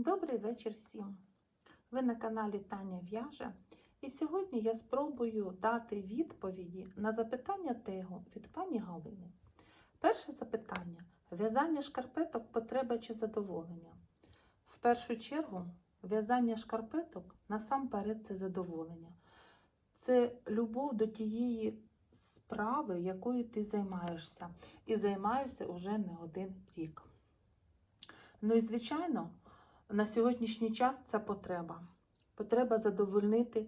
Добрий вечір всім! Ви на каналі Таня В'яже. І сьогодні я спробую дати відповіді на запитання тегу від пані Галини. Перше запитання: в'язання шкарпеток потреба чи задоволення? В першу чергу, в'язання шкарпеток насамперед це задоволення. Це любов до тієї справи, якою ти займаєшся, і займаєшся уже не один рік. Ну і звичайно, на сьогоднішній час це потреба. Потреба задовольнити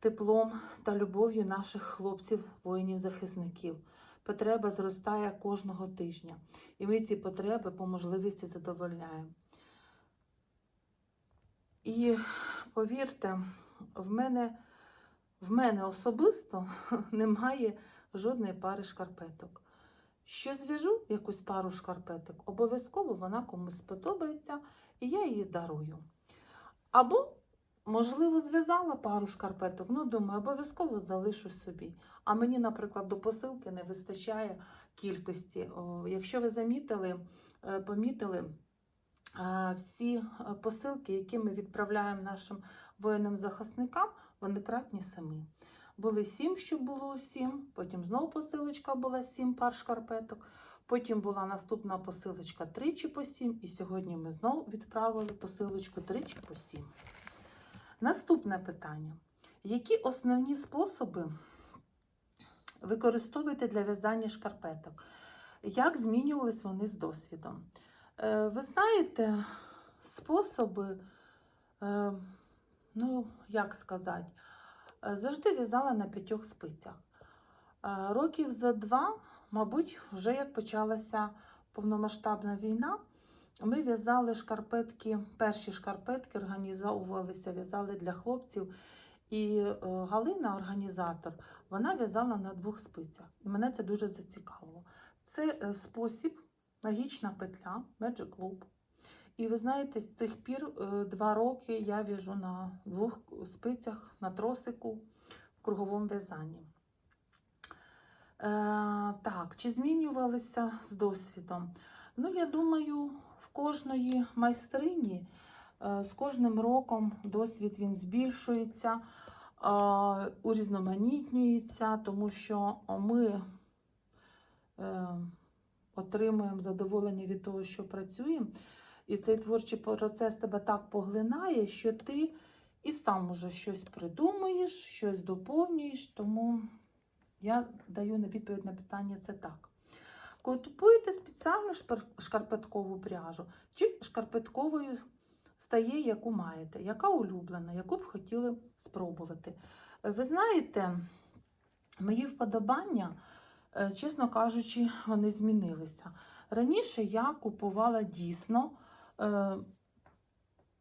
теплом та любов'ю наших хлопців, воїнів-захисників. Потреба зростає кожного тижня. І ми ці потреби по можливості задовольняємо. І повірте, в мене, в мене особисто немає жодної пари шкарпеток. Що зв'яжу якусь пару шкарпеток, обов'язково вона комусь сподобається, і я її дарую. Або, можливо, зв'язала пару шкарпеток, ну, думаю, обов'язково залишу собі. А мені, наприклад, до посилки не вистачає кількості. Якщо ви замітили, е, помітили, е, всі е, посилки, які ми відправляємо нашим воїнам-захисникам, вони кратні семи. Були сім, щоб було сім, потім знову посилочка була сім пар шкарпеток. Потім була наступна посилочка тричі по сім, і сьогодні ми знову відправили посилочку тричі по сім. Наступне питання: які основні способи використовуєте для в'язання шкарпеток? Як змінювались вони з досвідом? Е, Ви знаєте, способи, е, ну, як сказати, завжди в'язала на п'ятьох спицях. Е, Років за два, мабуть, вже як почалася повномасштабна війна, ми в'язали шкарпетки, перші шкарпетки організовувалися, в'язали для хлопців. І е, Галина, організатор, вона в'язала на двох спицях. І мене це дуже зацікавило. Це е, спосіб, магічна петля, Magic Loop. І ви знаєте, з цих пір е, два роки я в'яжу на двох спицях, на тросику в круговому в'язанні. Е, так, чи змінювалися з досвідом? Ну, я думаю, в кожної майстрині е, з кожним роком досвід він збільшується, е, урізноманітнюється, тому що ми е, отримуємо задоволення від того, що працюємо. І цей творчий процес тебе так поглинає, що ти і сам уже щось придумуєш, щось доповнюєш. Тому я даю на відповідь на питання це так. Купуєте спеціальну шкарпеткову пряжу, чи шкарпетковою стає, яку маєте, яка улюблена, яку б хотіли спробувати. Ви знаєте, мої вподобання, е, чесно кажучи, вони змінилися. Раніше я купувала дійсно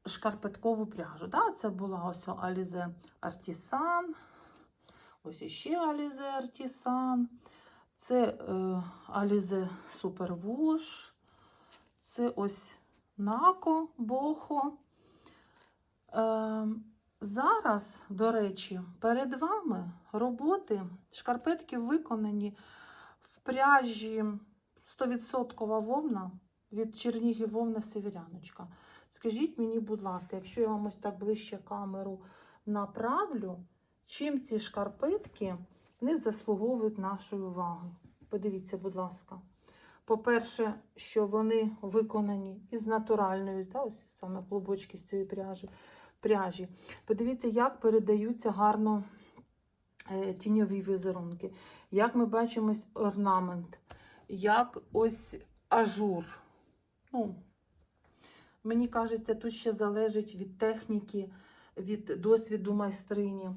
шкарпеткову пряжу. Да? Це була ось Alize Artisan, ось іще Alize Artisan, це е, Alize Superwash, це ось Нако Бохо. Е, зараз, до речі, перед вами роботи, шкарпетки виконані в пряжі 100% вовна від Чернігів вовна Северяночка. Скажіть мені, будь ласка, якщо я вам ось так ближче камеру направлю, чим ці шкарпетки не заслуговують нашої уваги? Подивіться, будь ласка. По-перше, що вони виконані із натуральної, да, ось саме клубочки з цієї пряжі. пряжі. Подивіться, як передаються гарно е, тіньові візерунки, як ми бачимо ось орнамент, як ось ажур. Ну, мені кажеться, тут ще залежить від техніки, від досвіду майстрині,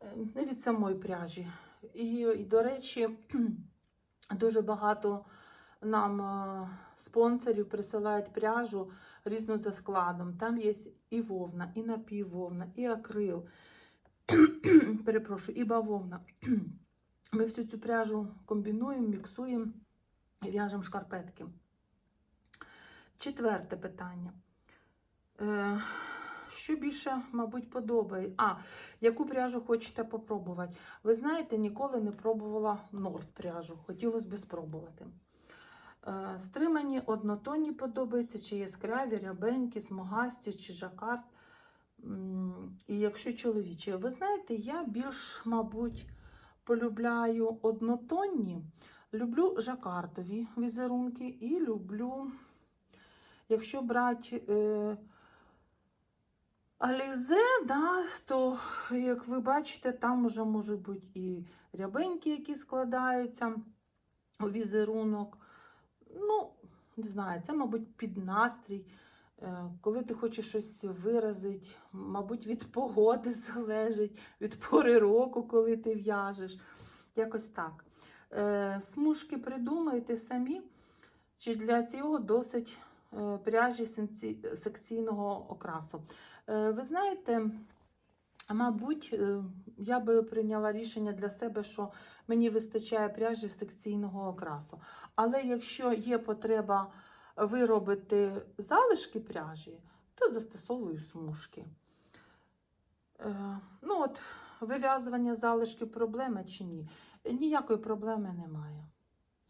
е, не від самої пряжі. І, і до речі, дуже багато нам е, спонсорів присилають пряжу різну за складом. Там є і вовна, і напіввовна, і акрил, перепрошую, і бавовна. Ми всю цю пряжу комбінуємо, міксуємо і в'яжемо шкарпетки. Четверте питання. Е, що більше, мабуть, подобає? А, яку пряжу хочете попробувати? Ви знаєте, ніколи не пробувала норд пряжу. Хотілося б спробувати. Е, Стримані однотонні подобаються, чи яскраві, рябенькі, смугасті, чи жакард. І якщо чоловічі, ви знаєте, я більш, мабуть, полюбляю однотонні. Люблю жакартові візерунки і люблю, якщо брати е, алізе, да, то, як ви бачите, там вже можуть бути і рябенькі, які складаються у візерунок. Ну, не знаю, це, мабуть, під настрій. Е, Коли ти хочеш щось виразити, мабуть, від погоди залежить, від пори року, коли ти в'яжеш. Якось так. Е, Смужки придумайте самі, чи для цього досить пряжі секційного окрасу. Е, Ви знаєте, мабуть, е, я би прийняла рішення для себе, що мені вистачає пряжі секційного окрасу. Але якщо є потреба виробити залишки пряжі, то застосовую смужки. Е, Ну от, вив'язування залишків проблема чи ні? Ніякої проблеми немає.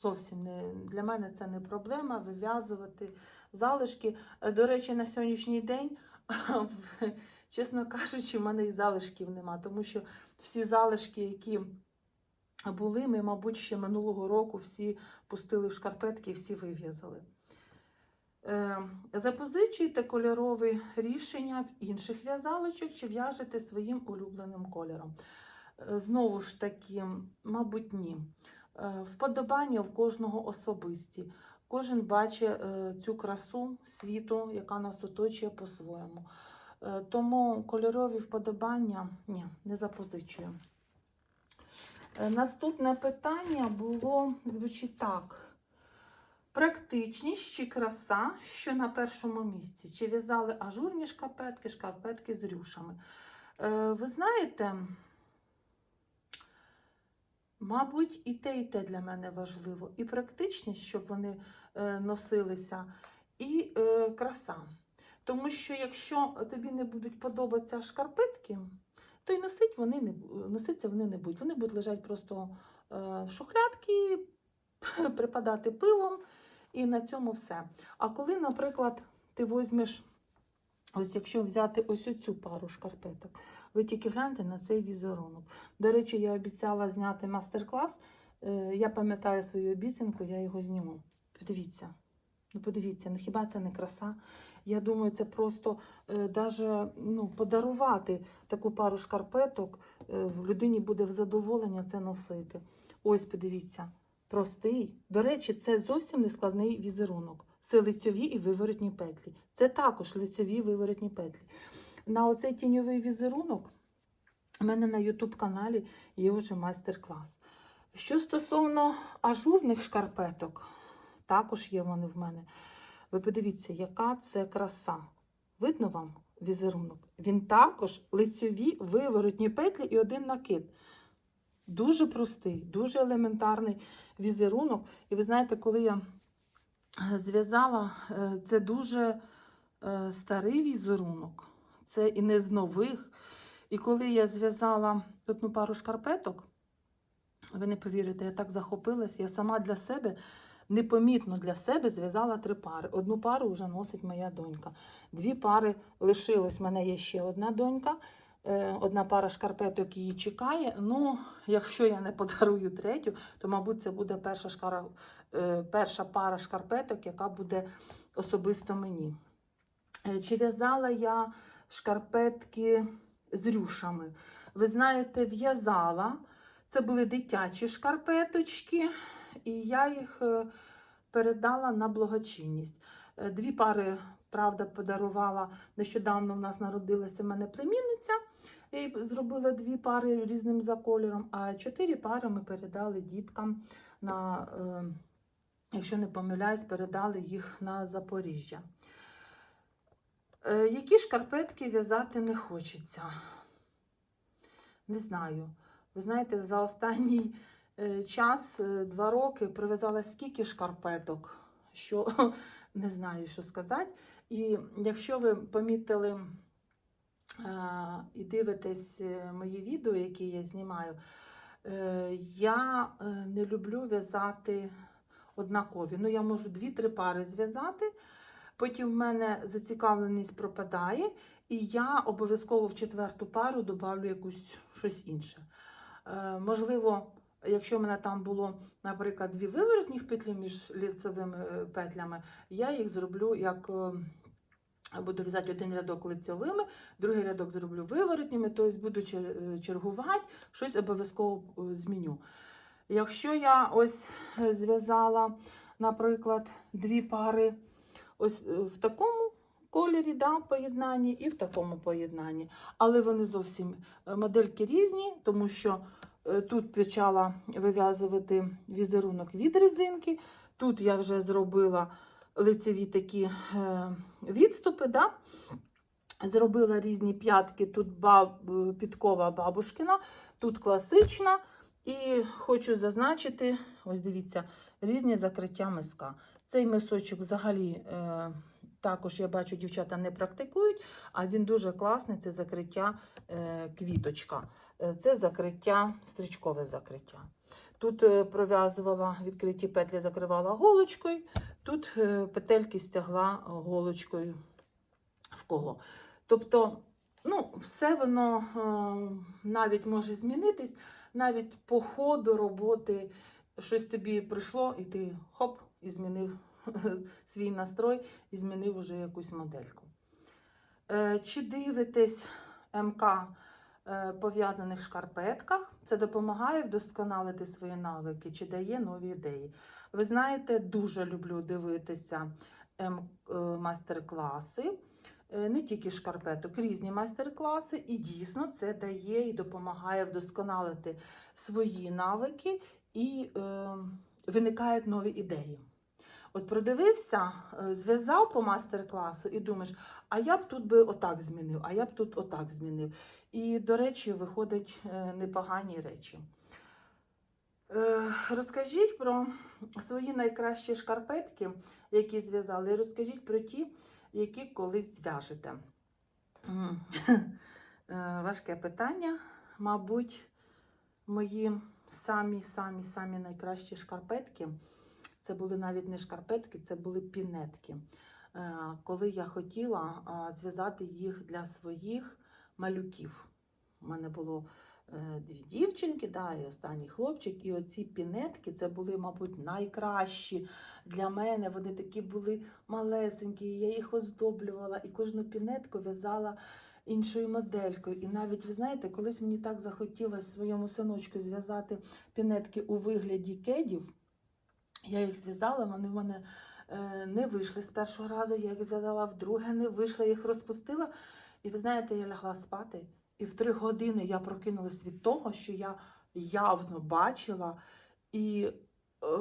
Зовсім не для мене це не проблема вив'язувати залишки. Е, До речі, на сьогоднішній день, чесно кажучи, в мене і залишків нема, тому що всі залишки, які були, ми, мабуть, ще минулого року всі пустили в шкарпетки всі вив'язали. Е, Запозичуйте кольорові рішення в інших в'язалочок чи в'яжете своїм улюбленим кольором. Е, Знову ж таки, мабуть, ні. Вподобання в кожного особисті. Кожен бачить е, цю красу світу, яка нас оточує по-своєму. Е, Тому кольорові вподобання ні, не запозичую. Е, Наступне питання було звучить так. Практичність чи краса, що на першому місці? Чи в'язали ажурні шкарпетки, шкарпетки з рюшами? Ви знаєте, мабуть, і те, і те для мене важливо. І практичність, щоб вони е, носилися, і е, краса. Тому що якщо тобі не будуть подобатися шкарпетки, то й носить вони не, носиться вони не будуть. Вони будуть лежати просто е, в шухлядки, припадати пилом, і на цьому все. А коли, наприклад, ти візьмеш, ось якщо взяти ось оцю пару шкарпеток, ви тільки гляньте на цей візерунок. До речі, я обіцяла зняти мастер-клас. Е, Я пам'ятаю свою обіцянку, я його зніму. Подивіться. Ну, подивіться, ну хіба це не краса? Я думаю, це просто е, даже, ну, подарувати таку пару шкарпеток. Е, в людині буде в задоволення це носити. Ось, подивіться, простий. До речі, це зовсім не складний візерунок. Це лицьові і виворотні петлі. Це також лицьові виворотні петлі. На оцей тіньовий візерунок у мене на YouTube каналі є вже майстер-клас. Що стосовно ажурних шкарпеток, також є вони в мене. Ви подивіться, яка це краса. Видно вам візерунок? Він також лицьові виворотні петлі і один накид. Дуже простий, дуже елементарний візерунок. І ви знаєте, коли я зв'язала, е, це дуже е, старий візерунок. Це і не з нових. І коли я зв'язала одну пару шкарпеток, ви не повірите, я так захопилась, я сама для себе непомітно для себе зв'язала три пари. Одну пару вже носить моя донька. Дві пари лишилось. У мене є ще одна донька. Е, Одна пара шкарпеток її чекає. Ну, якщо я не подарую третю, то, мабуть, це буде перша, шкара, е, перша пара шкарпеток, яка буде особисто мені. Е, Чи в'язала я шкарпетки з рюшами? Ви знаєте, в'язала. Це були дитячі шкарпеточки, і я їх передала на благочинність. Дві пари, правда, подарувала. Нещодавно в нас народилася в мене племінниця. Я зробила дві пари різним за кольором, а чотири пари ми передали діткам на, е, якщо не помиляюсь, передали їх на Запоріжжя. Е, Які шкарпетки в'язати не хочеться? Не знаю. Ви знаєте, за останній е, час, два роки, прив'язала скільки шкарпеток, що не знаю, що сказати. І якщо ви помітили і дивитесь е, мої відео, які я знімаю, е, я е, не люблю в'язати однакові. Ну, я можу дві-три пари зв'язати, потім в мене зацікавленість пропадає, і я обов'язково в четверту пару додавлю якусь щось інше. Можливо, якщо в мене там було, наприклад, дві виворотніх петлі між ліцевими петлями, я їх зроблю як. Буду в'язати один рядок лицьовими, другий рядок зроблю виворотніми, тобто буду е, чергувати, щось обов'язково е, зміню. Якщо я ось е, зв'язала, наприклад, дві пари ось в такому кольорі, да, поєднанні, і в такому поєднанні, але вони зовсім модельки різні, тому що тут почала вив'язувати візерунок від резинки, тут я вже зробила лицеві такі е, відступи. Да? Зробила різні п'ятки, тут баб, е, підкова бабушкина, тут класична. І хочу зазначити, ось дивіться, різні закриття миска. Цей мисочок взагалі е, також, я бачу, дівчата не практикують, а він дуже класний це закриття е, квіточка. Це закриття, стрічкове закриття. Тут пров'язувала відкриті петлі, закривала голочкою, тут е, петельки стягла голочкою в кого. Тобто, ну, все воно е, навіть може змінитись, навіть по ходу роботи щось тобі прийшло, і ти хоп, і змінив свій настрой, і змінив уже якусь модельку. Е, Чи дивитесь МК е, пов'язаних шкарпетках? Це допомагає вдосконалити свої навики чи дає нові ідеї. Ви знаєте, дуже люблю дивитися М- е, майстер-класи. Е, Не тільки шкарпеток, різні майстер-класи, і дійсно це дає і допомагає вдосконалити свої навики і е, виникають нові ідеї. От продивився, е, зв'язав по майстер-класу і думаєш, а я б тут би отак змінив, а я б тут отак змінив. І, до речі, виходять е, непогані речі. Е, Розкажіть про свої найкращі шкарпетки, які зв'язали, і розкажіть про ті, які колись зв'яжете. Важке питання. Мабуть, мої самі-самі-самі найкращі шкарпетки. Це були навіть не шкарпетки, це були пінетки. Е, Коли я хотіла зв'язати їх для своїх малюків. У мене було е, дві дівчинки, да, і останній хлопчик. І оці пінетки це були, мабуть, найкращі для мене. Вони такі були малесенькі, я їх оздоблювала і кожну пінетку в'язала іншою моделькою. І навіть, ви знаєте, колись мені так захотілося своєму синочку зв'язати пінетки у вигляді кедів. Я їх зв'язала, вони в мене е, не вийшли з першого разу, я їх зв'язала вдруге, не вийшла, їх розпустила. І ви знаєте, я лягла спати, і в три години я прокинулась від того, що я явно бачила, і е,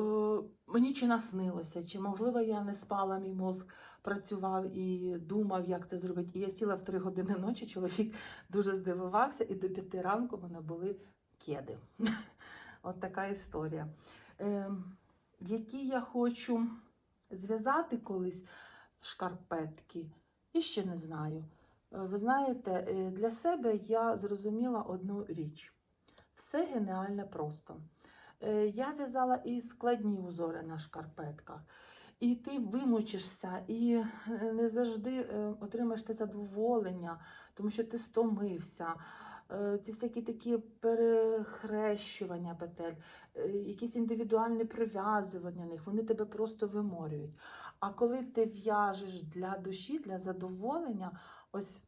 мені чи наснилося, чи, можливо, я не спала, мій мозк працював і думав, як це зробити. І я сіла в три години ночі, чоловік дуже здивувався, і до п'яти ранку в мене були кеди. От така історія. Е, які я хочу зв'язати колись шкарпетки, і ще не знаю. Е, Ви знаєте, е, для себе я зрозуміла одну річ: все геніальне просто. Е, Я в'язала і складні узори на шкарпетках, і ти вимучишся, і не завжди отримаєш те задоволення, тому що ти стомився. Е, Ці всякі такі перехрещування петель, е, якісь індивідуальні прив'язування них, вони тебе просто виморюють. А коли ти в'яжеш для душі, для задоволення, ось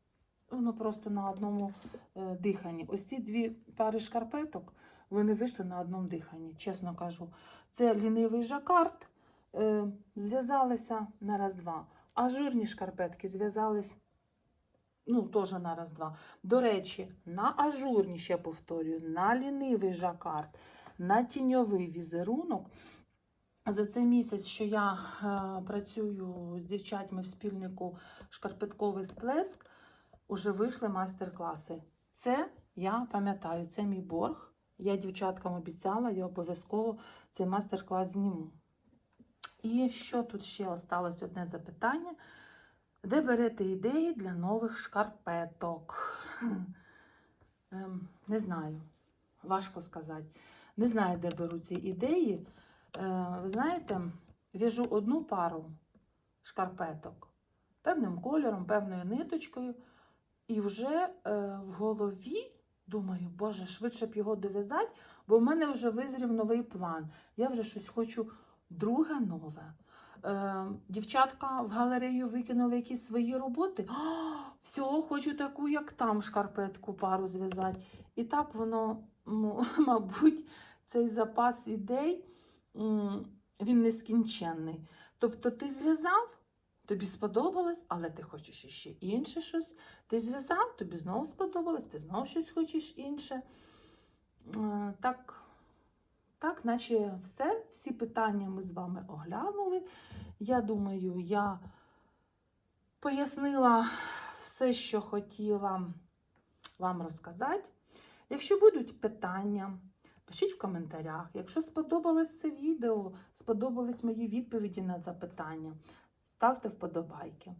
воно просто на одному е, диханні. Ось ці дві пари шкарпеток, вони вийшли на одному диханні, чесно кажу. Це лінивий жакард, зв'язалися на раз-два. Ажурні шкарпетки зв'язались ну, теж на раз-два. До речі, на ажурні, ще повторюю, на лінивий жакард, на тіньовий візерунок. За цей місяць, що я е, працюю з дівчатами в спільнику шкарпетковий сплеск, уже вийшли майстер-класи. Це я пам'ятаю, це мій борг. Я дівчаткам обіцяла, я обов'язково цей майстер-клас зніму. І що тут ще осталось одне запитання? Де берете ідеї для нових шкарпеток? Ем, Не знаю, важко сказати. Не знаю, де беру ці ідеї. Е, ви знаєте, в'яжу одну пару шкарпеток певним кольором, певною ниточкою, і вже е, в голові думаю, боже, швидше б його дов'язати, бо в мене вже визрів новий план. Я вже щось хочу друге нове. Е, дівчатка в галерею викинули якісь свої роботи. «А, Все, хочу таку, як там шкарпетку пару зв'язати. І так воно, ну, мабуть, цей запас ідей він нескінченний. Тобто ти зв'язав, тобі сподобалось, але ти хочеш іще інше щось. Ти зв'язав, тобі знову сподобалось, ти знову щось хочеш інше. Е, Так, так, наче все, всі питання ми з вами оглянули. Я думаю, я пояснила все, що хотіла вам розказати. Якщо будуть питання, пишіть в коментарях. Якщо сподобалось це відео, сподобались мої відповіді на запитання, ставте вподобайки.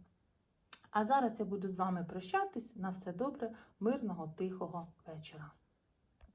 А зараз я буду з вами прощатись. На все добре, мирного, тихого вечора.